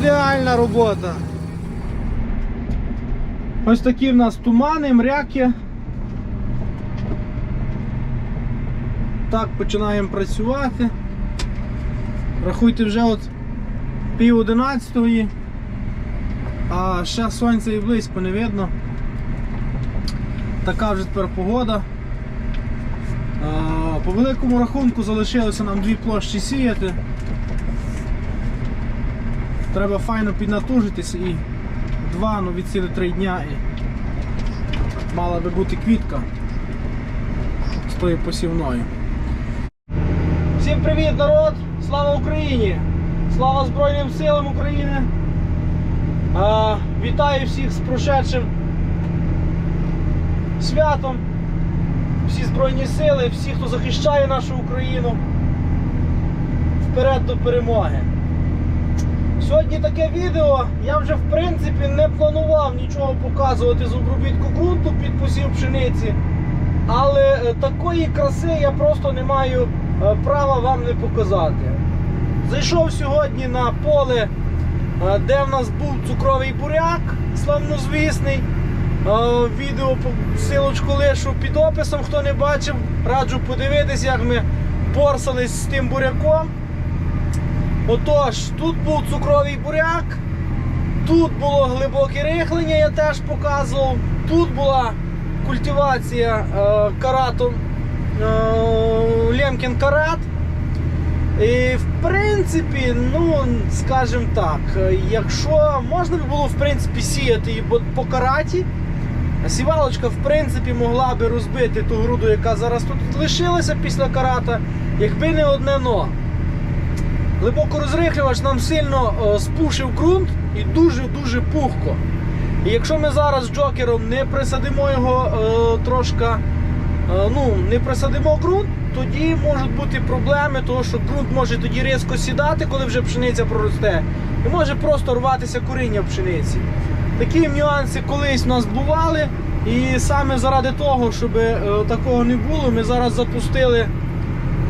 ідеальна робота. Ось такі в нас тумани, мряки. Так, починаємо працювати. Рахуйте вже от пів одинадцятої, а ще сонця і близько не видно. Така вже тепер погода. По великому рахунку залишилося нам дві площі сіяти. Треба файно піднатужитись і два, ну від сили три дня і мала би бути квітка з тою посівною. Всім привіт, народ! Слава Україні! Слава Збройним силам України! А, вітаю всіх з прошедшим святом! Всі Збройні сили, всі, хто захищає нашу Україну. Вперед до перемоги! Сьогодні таке відео. Я вже в принципі не планував нічого показувати з обробітку ґрунту під посів пшениці. Але е, такої краси я просто не маю е, права вам не показати. Зайшов сьогодні на поле, е, де в нас був цукровий буряк, славнозвісний. Відео силочку лишу під описом, хто не бачив, раджу подивитись, як ми порсались з тим буряком. Отож, тут був цукровий буряк, тут було глибоке рихлення, я теж показував. Тут була культивація е, каратом е, Лемкін карат. І в принципі, ну, скажімо так, якщо можна би було в принципі сіяти по- по караті, сівалочка в принципі могла би розбити ту груду, яка зараз тут лишилася після карата, якби не одне но. Глибокорозрихлювач нам сильно е, спушив ґрунт і дуже-дуже пухко. І якщо ми зараз джокером не присадимо його е, трошки, е, ну, не присадимо ґрунт, тоді можуть бути проблеми, тому що ґрунт може тоді різко сідати, коли вже пшениця проросте, і може просто рватися коріння пшениці. Такі нюанси колись в нас бували, і саме заради того, щоб такого не було, ми зараз запустили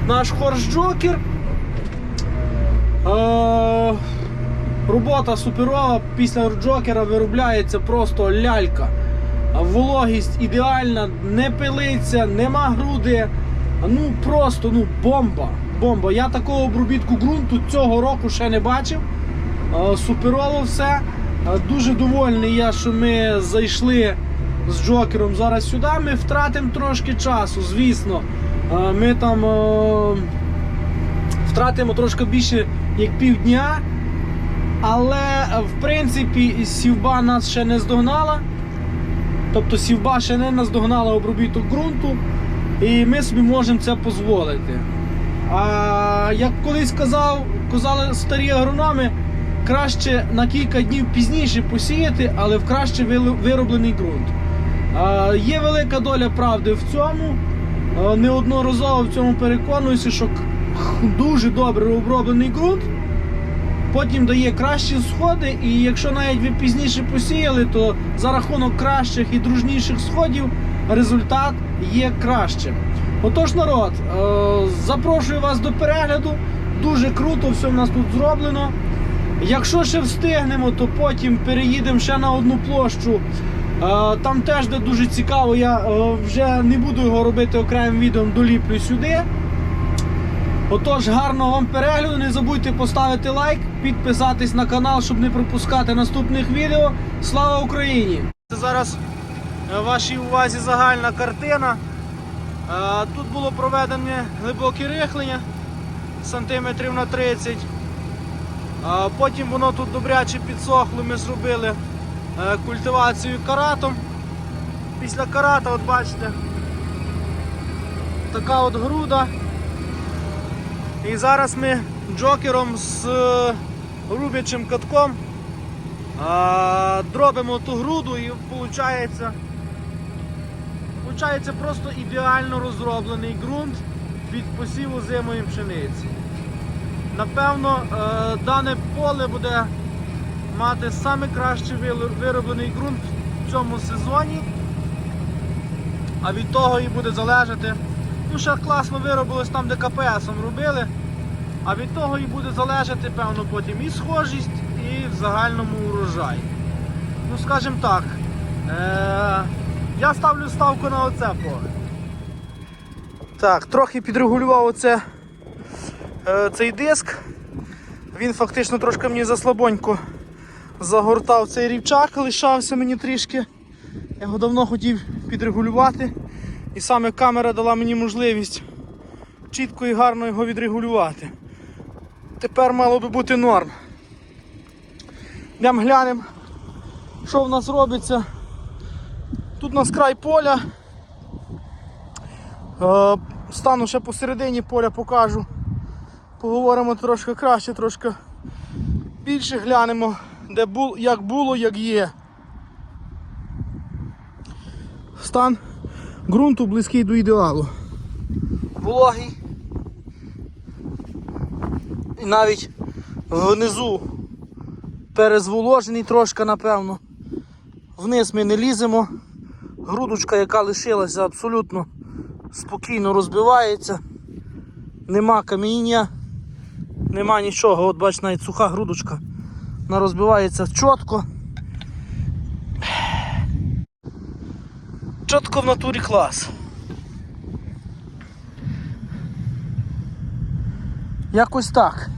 наш хорс-джокер. Е, робота суперова, після джокера виробляється просто лялька. Вологість ідеальна, не пилиться, нема груди. Ну просто ну, бомба. бомба. Я такого обробітку ґрунту цього року ще не бачив. Е, Суперово все. Е, Дуже довольний я, що ми зайшли з джокером зараз сюди. Ми втратимо трошки часу, звісно. Е, Ми там. е, втратимо трошки більше як півдня. Але е, в принципі сівба нас ще не здогнала. Тобто сівба ще не наздогнала обробіток ґрунту, і ми собі можемо це дозволити. А як колись казав, казали старі агрономи, краще на кілька днів пізніше посіяти, але в краще вироблений ґрунт. А, Є велика доля правди в цьому. А, Неодноразово в цьому переконуюся, що дуже добре оброблений ґрунт. Потім дає кращі сходи, і якщо навіть ви пізніше посіяли, то за рахунок кращих і дружніших сходів результат є кращим. Отож, народ, е, запрошую вас до перегляду. Дуже круто все в нас тут зроблено. Якщо ще встигнемо, то потім переїдемо ще на одну площу. Е, Там теж де дуже цікаво, я е, вже не буду його робити окремим відео, доліплю сюди. Отож, гарного вам перегляду. Не забудьте поставити лайк, підписатись на канал, щоб не пропускати наступних відео. Слава Україні! Це зараз е, вашій увазі загальна картина. Е, Тут було проведене глибоке рихлення сантиметрів на 30. Потім воно тут добряче підсохло, ми зробили е, культивацію каратом. Після карата, от бачите, така от груда. І зараз ми джокером з е, рубячим катком дробимо ту груду і виходить, виходить просто ідеально розроблений ґрунт під посіву зимої пшениці. Напевно, е, дане поле буде мати вило- вироблений ґрунт в цьому сезоні, а від того і буде залежати. Ну, ще класно виробилось там, де КПСом робили. А від того і буде залежати, певно, потім і схожість, і в загальному урожай. Ну, скажімо так, е- я ставлю ставку на оце поле. Так, трохи підрегулював оце, е, цей диск. Він фактично трошки мені заслабонько загортав цей рівчак, лишався мені трішки. Я його давно хотів підрегулювати. І саме камера дала мені можливість чітко і гарно його відрегулювати. Тепер мало би бути норм. Йдемо глянемо, що в нас робиться. Тут у нас край поля. Е, Стану ще посередині поля покажу. Поговоримо трошки краще, трошки більше глянемо, де бул, як було, як є. Стан ґрунту близький до ідеалу. Вологий. І навіть внизу перезволожений трошки, напевно. Вниз ми не ліземо. Грудочка, яка лишилася, абсолютно спокійно розбивається. Нема каміння, нема нічого. От бач, навіть суха грудочка. Вона розбивається чітко. Чітко в натурі клас. Якось так.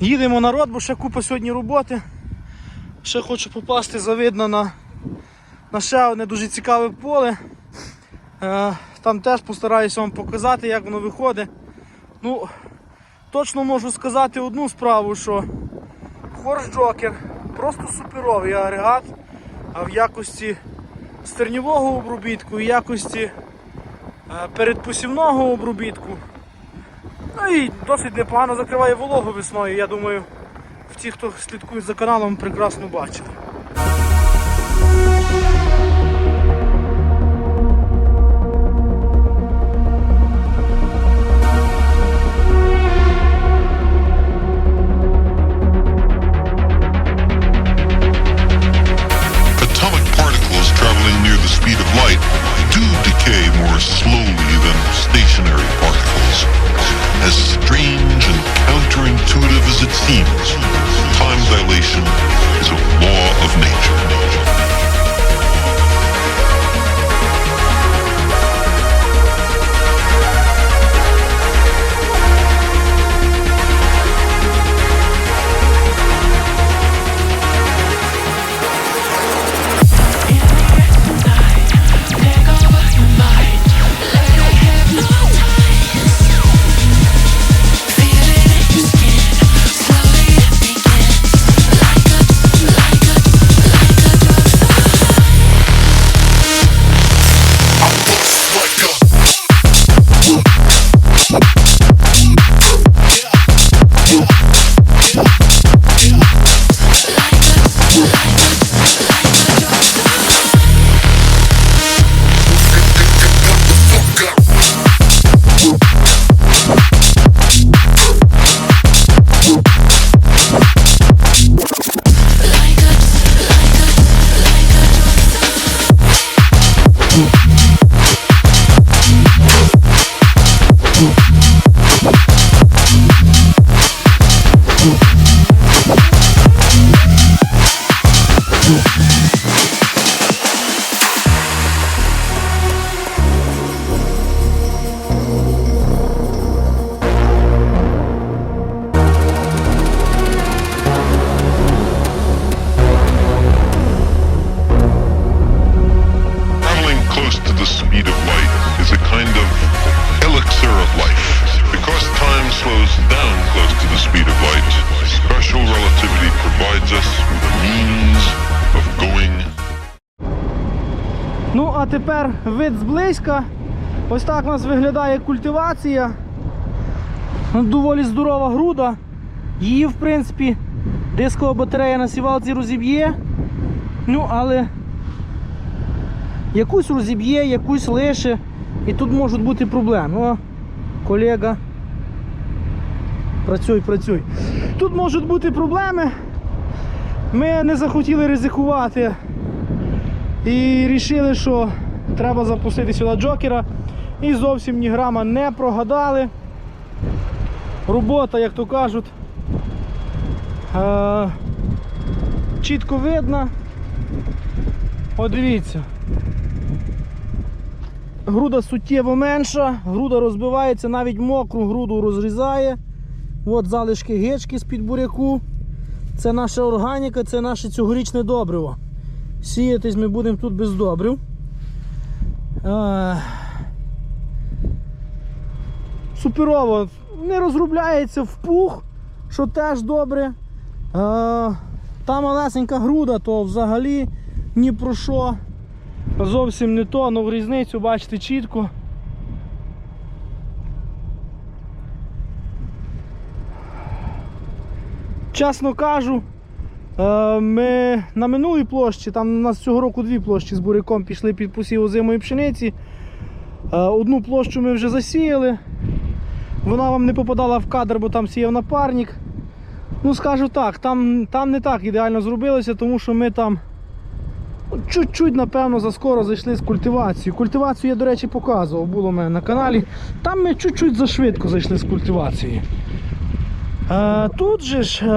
Їдемо народ, бо ще купа сьогодні роботи. Ще хочу попасти завидно на, на ще одне дуже цікаве поле. Е, там теж постараюся вам показати, як воно виходить. Ну, точно можу сказати одну справу, що Хорс Джокер просто суперовий агрегат, а в якості стерньового обробітку і якості е, передпосівного обробітку. Ну і досить непогано закриває вологу весною. Я думаю, ті, хто слідкує за каналом, прекрасно бачили. Close to the speed of light, special relativity provides us with a means of going Ну, а тепер вид зблизька. Ось так у нас виглядає культивація. Ну, Доволі здорова груда. Її, в принципі, дискова батарея на сівалці розіб'є. Ну, але якусь розіб'є, якусь лише. І тут можуть бути проблеми. О, колега. Працюй, працюй. Тут можуть бути проблеми. Ми не захотіли ризикувати. І вирішили, що треба запустити сюди джокера. І зовсім ні грама не прогадали. Робота, як то кажуть, е, чітко видно. От дивіться. Груда суттєво менша, груда розбивається, навіть мокру груду розрізає. От залишки гечки з-під буряку. Це наша органіка, це наше цьогорічне добриво. Сіятись ми будемо тут без добрив. Суперово. Не розробляється в пух, що теж добре. Та малесенька груда, то взагалі ні про що. Зовсім не то, але в різницю бачите чітко. Чесно кажу, е, ми на минулій площі, там у нас цього року дві площі з буряком пішли під посів озимої пшениці. Е, Одну площу ми вже засіяли. Вона вам не попадала в кадр, бо там сіяв напарник. Ну, скажу так, там, там не так ідеально зробилося, тому що ми там чуть-чуть, напевно, заскоро зайшли з культивацією. Культивацію я, до речі, показував, було у мене на каналі. Там ми чуть-чуть зашвидко зайшли з культивацією. Тут же ж е,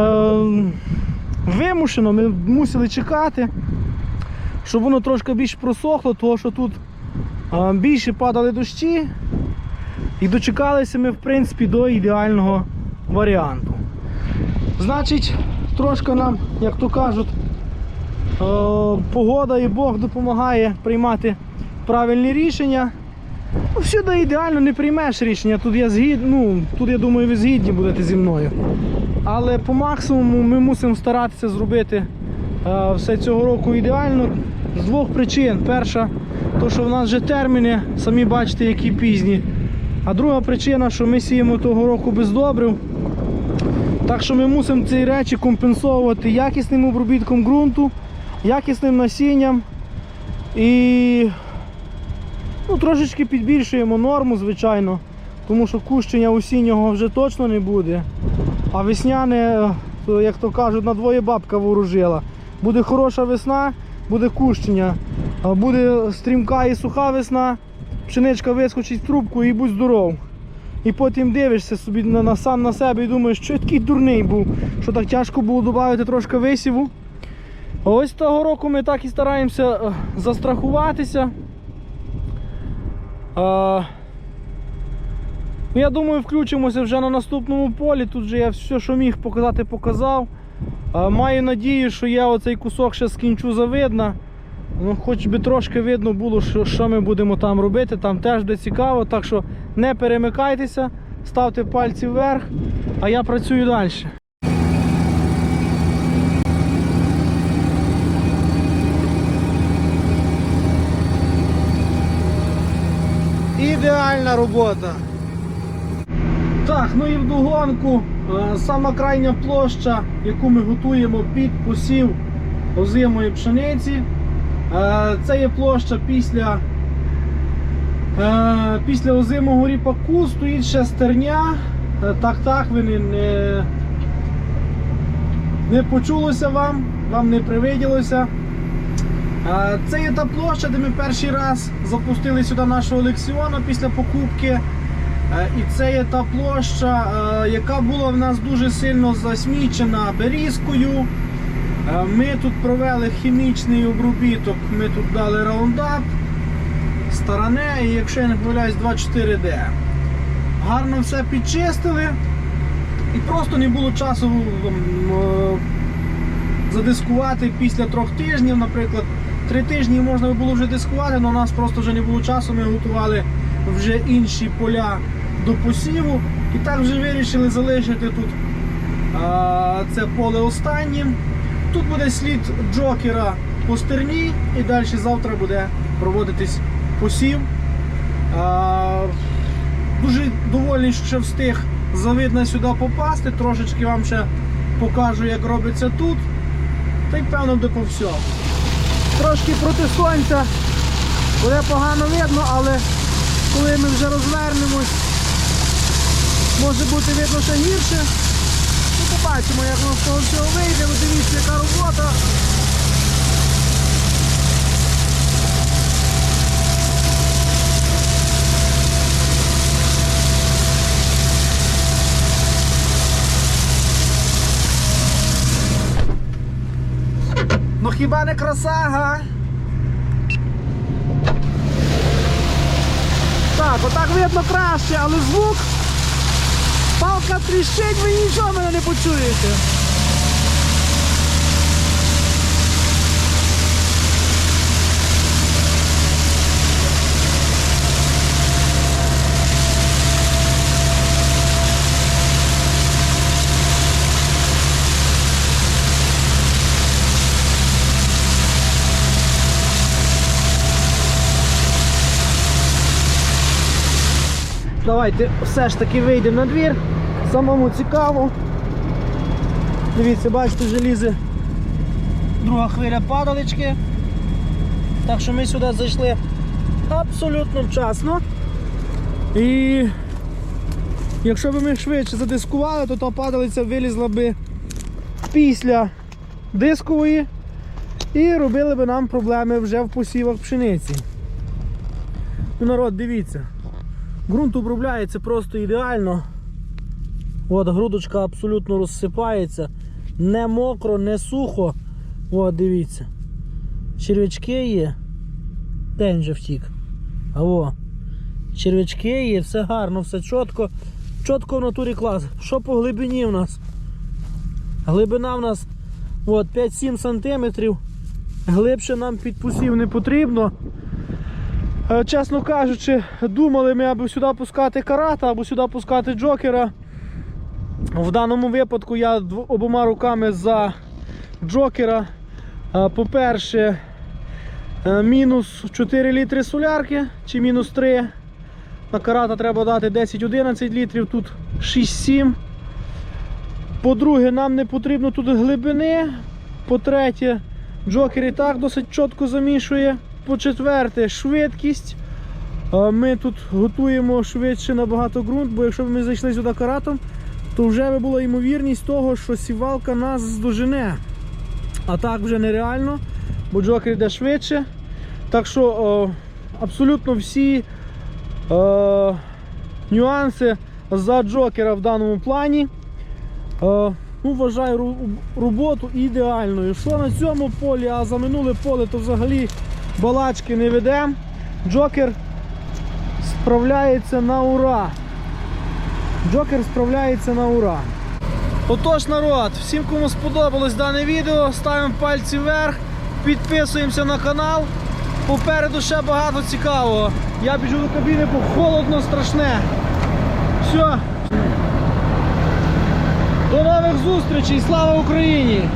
вимушено, ми мусили чекати, щоб воно трошки більше просохло, тому що тут е, більше падали дощі. І дочекалися ми, в принципі, до ідеального варіанту. Значить, трошки нам, як то кажуть, е, погода і Бог допомагає приймати правильні рішення. Ну, всюди ідеально не приймеш рішення. Тут я згід... ну, тут я думаю, ви згідні будете зі мною. Але по максимуму ми мусимо старатися зробити е, все цього року ідеально з двох причин. Перша, то що в нас вже терміни, самі бачите, які пізні. А друга причина, що ми сіємо того року без добрив. Так що ми мусимо ці речі компенсовувати якісним обробітком ґрунту, якісним насінням і ну, трошечки підбільшуємо норму, звичайно, тому що кущення осіннього вже точно не буде. А весняне, як то кажуть, на двоє бабка ворожила. Буде хороша весна, буде кущення. Буде стрімка і суха весна, пшеничка вискочить в трубку і будь здоров. І потім дивишся собі на, на сам на себе і думаєш, що я такий дурний був, що так тяжко було додати трошки висіву. Ось того року ми так і стараємося е, застрахуватися. Ну, Я думаю, включимося вже на наступному полі. Тут же я все, що міг показати, показав. Маю надію, що я оцей кусок ще скінчу завидно. Ну, хоч би трошки видно було, що, що ми будемо там робити. Там теж буде цікаво. Так що не перемикайтеся, ставте пальці вверх, а я працюю далі. Ідеальна робота. Так, ну і вдогонку, е, сама крайня площа, яку ми готуємо під посів озимої пшениці. Е, Це є площа після, е, після озимого ріпаку, стоїть ще стерня. Е, Так, так, ви не, не почулося вам, вам не привиділося. Це є та площа, де ми перший раз запустили сюди нашого Олексіона після покупки. Е, І це є та площа, е, яка була в нас дуже сильно засмічена берізкою. Е, Ми тут провели хімічний обробіток, ми тут дали раундап, старане і якщо я не помиляюсь 24D. Гарно все підчистили і просто не було часу задискувати після трьох тижнів, наприклад. Три тижні можна було вже дискувати, але у нас просто вже не було часу, ми готували вже інші поля до посіву. І так вже вирішили залишити тут а, це поле останнім. Тут буде слід джокера по стерні і далі завтра буде проводитись посів. А, дуже довольний, що встиг завидно сюди попасти. Трошечки вам ще покажу, як робиться тут. Та й певно буде по всьому. Трошки проти сонця буде погано видно, але коли ми вже розвернемось, може бути видно ще гірше. Ну, побачимо, як воно з того всього вийде. Ви дивіться, яка робота. Хіба не краса, га? Так, отак видно краще, але звук. Палка тріщить, ви нічого мене не почуєте. Давайте все ж таки вийдемо на двір. Самому цікаво. Дивіться, бачите, вже лізе друга хвиля падалички. Так що ми сюди зайшли абсолютно вчасно. І якщо б ми швидше задискували, то та падалиця вилізла би після дискової і робили би нам проблеми вже в посівах пшениці. Ну, народ, дивіться. Ґрунт обробляється просто ідеально. От грудочка абсолютно розсипається. Не мокро, не сухо. От, дивіться. Червячки є. День вже втік. А о. Червячки є, все гарно, все чітко. Чітко в натурі клас. Що по глибині в нас? Глибина в нас от, 5-7 см. Глибше нам під посів не потрібно. Е, Чесно кажучи, думали ми або сюди пускати карата, або сюди пускати джокера. В даному випадку я обома руками за джокера. Е, По-перше, е, мінус 4 літри солярки чи мінус 3. На карата треба дати 10-11 літрів, тут 6-7. По-друге, нам не потрібно тут глибини. По-третє, джокер і так досить чітко замішує. По-четверте, швидкість. Ми тут готуємо швидше набагато ґрунт, бо якщо б ми зайшли сюди каратом, то вже би була ймовірність того, що сівалка нас здожене. А так вже нереально, бо джокер йде швидше. Так що о, абсолютно всі е, нюанси за джокера в даному плані. Е, ну, вважаю роботу ідеальною. Що на цьому полі, а за минуле поле, то взагалі балачки не ведемо. Джокер справляється на ура. Джокер справляється на ура. Отож, народ, всім, кому сподобалось дане відео, ставимо пальці вверх, підписуємося на канал. Попереду ще багато цікавого. Я біжу до кабіни, бо холодно страшне. Все. До нових зустрічей! Слава Україні!